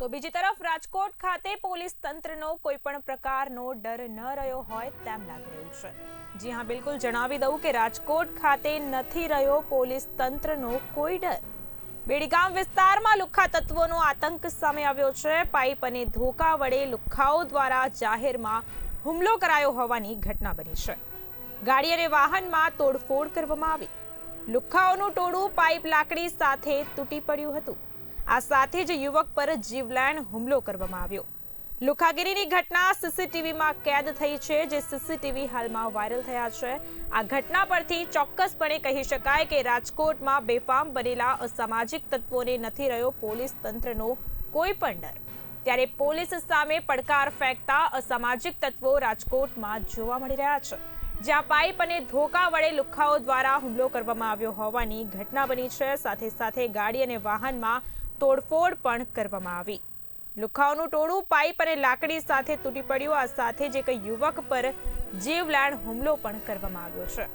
તો બીજી તરફ રાજકોટ ખાતે પોલીસ તંત્રનો કોઈ પણ પ્રકારનો ડર ન રહ્યો હોય તેમ લાગી રહ્યું છે. જી હા, બિલકુલ જણાવી દઉં કે રાજકોટ ખાતે નથી રહ્યો પોલીસ તંત્રનો કોઈ ડર. બેડીગામ વિસ્તારમાં લુખ્ખા તત્વોનો આતંક સામે આવ્યો છે. પાઇપ અને ધોકા વડે લુખ્ખાઓ દ્વારા જાહેરમાં હુમલો કરાયો હોવાની ઘટના બની છે. ગાડી અને વાહનમાં તોડફોડ કરવામાં આવી. લુખ્ખાઓનું ટોળું પાઇપ લાકડી સાથે તૂટી પડ્યું હતું. આ સાથે જ યુવક પર જીવલેણ હુમલો કરવામાં આવ્યો. લુખાગીરીની ઘટના સીસીટીવીમાં કેદ થઈ છે, જે સીસીટીવી હાલમાં વાયરલ થયા છે. આ ઘટના પરથી ચોક્કસપણે કહી શકાય કે રાજકોટમાં બેફામ બનેલા અસામાજિક તત્વોને નથી રહ્યો પોલીસ તંત્રનો કોઈ પણ ડર. ત્યારે પોલીસ સામે પડકાર ફેંકતા અસામાજિક તત્વો રાજકોટમાં જોવા મળી રહ્યા છે. જ્યાં પાઇપ અને ધોકા વડે લુખ્ખાઓ દ્વારા હુમલો કરવામાં આવ્યો હોવાની ઘટના બની છે. સાથે સાથે ગાડી અને વાહનમાં તોડફોડ પણ કરવામાં આવી. લુખાઓનું ટોળું પાઇપ અને લાકડી સાથે તૂટી પડ્યું. આ સાથે જ એક યુવક પર જીવલેણ હુમલો પણ કરવામાં આવ્યો છે.